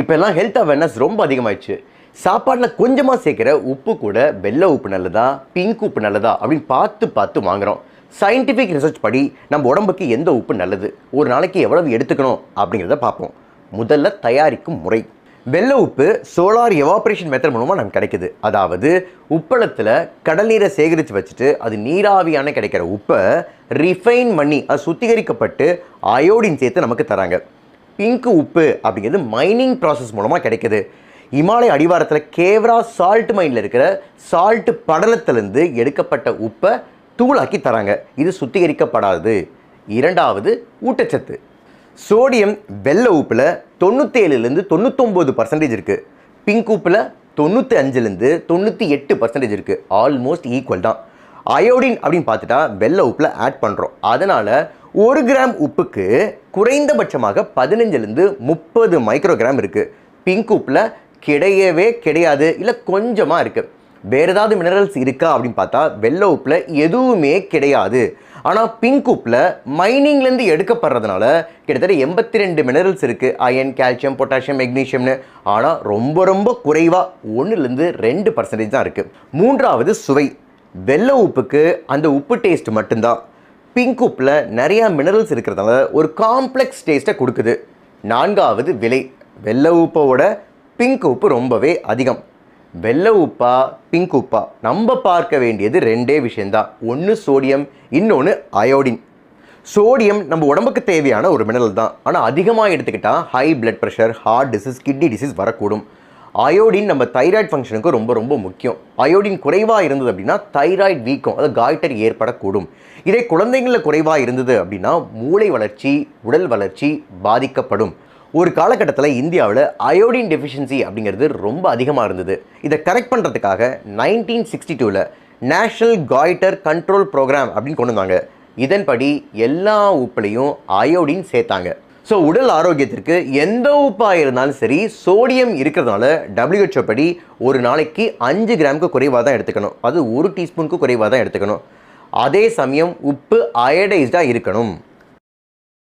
இப்போல்லாம் health awareness ரொம்ப அதிகமாயிடுச்சு. சாப்பாட்டில் கொஞ்சமாக சேர்க்குற உப்பு கூட வெள்ளை உப்பு நல்லதா பிங்க் உப்பு நல்லதா அப்படின்னு பார்த்து பார்த்து வாங்குறோம். சயின்டிஃபிக் ரிசர்ச் படி நம்ம உடம்புக்கு எந்த உப்பு நல்லது ஒரு நாளைக்கு எவ்வளவு எடுத்துக்கணும் அப்படிங்கிறத பார்ப்போம். முதல்ல தயாரிக்கும் முறை. வெள்ளை உப்பு சோலார் எவாப்ரேஷன் மெத்தட் மூலமாக நமக்கு கிடைக்குது. அதாவது உப்பளத்தில் கடல் நீரை சேகரித்து வச்சுட்டு அது நீராவியான கிடைக்கிற உப்பை ரிஃபைன் பண்ணி அது சுத்திகரிக்கப்பட்டு அயோடின் சேர்த்து நமக்கு தராங்க. பிங்க் உப்பு அப்படிங்கிறது மைனிங் ப்ராசஸ் மூலமாக கிடைக்குது. இமாலய அடிவாரத்தில் கேவரா சால்ட் மைனில் இருக்கிற சால்ட் படலத்திலேருந்து எடுக்கப்பட்ட உப்பை தூளாக்கி தராங்க. இது சுத்திகரிக்கப்படாது. இரண்டாவது ஊட்டச்சத்து. சோடியம் வெள்ளை உப்பில் தொண்ணூற்றேழுலேருந்து தொண்ணூத்தொம்பது பர்சன்டேஜ் இருக்குது பிங்க் உப்பில் தொண்ணூற்றி அஞ்சுலேருந்து தொண்ணூற்றி எட்டு பர்சன்டேஜ் இருக்குது ஆல்மோஸ்ட் ஈக்குவல் தான். அயோடின் அப்படின்னு பார்த்துட்டா வெள்ளை உப்பில் ஆட் பண்ணுறோம் அதனால் ஒரு கிராம் உப்புக்கு குறைந்தபட்சமாக பதினஞ்சுலேருந்து முப்பது மைக்ரோகிராம் இருக்குது பிங்க் உப்பில் கிடையவே கிடையாது இல்லை கொஞ்சமாக இருக்குது வேறு ஏதாவது மினரல்ஸ் இருக்கா அப்படின்னு பார்த்தா வெள்ளை உப்பில் எதுவுமே கிடையாது. ஆனால் பிங்க் உப்பில் மைனிங்லேருந்து எடுக்கப்படுறதுனால கிட்டத்தட்ட எண்பத்தி ரெண்டு மினரல்ஸ் இருக்குது அயன் கால்சியம் பொட்டாசியம் மெக்னீஷியம்னு ஆனால் ரொம்ப ரொம்ப குறைவாக ஒன்றுலேருந்து ரெண்டு பர்சன்டேஜ் தான் இருக்குது மூன்றாவது சுவை வெள்ளை உப்புக்கு அந்த உப்பு டேஸ்ட் மட்டும்தான். பிங்க் உப்பில் நிறையா மினரல்ஸ் இருக்கிறதுனால ஒரு காம்ப்ளெக்ஸ் டேஸ்ட்டை கொடுக்குது. நான்காவது விலை. வெள்ளை உப்போட பிங்க் உப்பு ரொம்பவே அதிகம். வெள்ளை உப்பா பிங்க் உப்பா நம்ம பார்க்க வேண்டியது ரெண்டே விஷயந்தான் ஒன்று சோடியம் இன்னொன்று அயோடின் சோடியம் நம்ம உடம்புக்கு தேவையான ஒரு மினரல் தான். ஆனால் அதிகமாக எடுத்துக்கிட்டால் high blood pressure heart disease kidney disease வரக்கூடும். அயோடின் நம்ம தைராய்டு ஃபங்க்ஷனுக்கு ரொம்ப ரொம்ப முக்கியம். அயோடின் குறைவாக இருந்தது அப்படின்னா தைராய்டு வீக்கம் அதாவது காய்டர் ஏற்படக்கூடும். இதே குழந்தைங்களில் குறைவாக இருந்தது அப்படின்னா மூளை வளர்ச்சி உடல் வளர்ச்சி பாதிக்கப்படும். ஒரு காலகட்டத்தில் இந்தியாவில் அயோடின் டெஃபிஷியன்சி அப்படிங்கிறது ரொம்ப அதிகமாக இருந்தது. இதை கரெக்ட் பண்ணுறதுக்காக நைன்டீன் சிக்ஸ்டி டூவில் நேஷ்னல் காய்டர் கண்ட்ரோல் ப்ரோக்ராம் அப்படின்னு கொண்டு வந்தாங்க. இதன்படி எல்லா உப்புலையும் அயோடின் சேர்த்தாங்க. ஸோ உடல் ஆரோக்கியத்திற்கு எந்த உப்பாக இருந்தாலும் சரி சோடியம் இருக்கிறதுனால டபிள்யூஹெச்ஓ படி ஒரு நாளைக்கு அஞ்சு கிராமுக்கு குறைவாக தான் எடுத்துக்கணும். அது ஒரு டீஸ்பூனுக்கு குறைவாக தான் எடுத்துக்கணும். அதே சமயம் உப்பு அயடைஸ்டாக இருக்கணும்.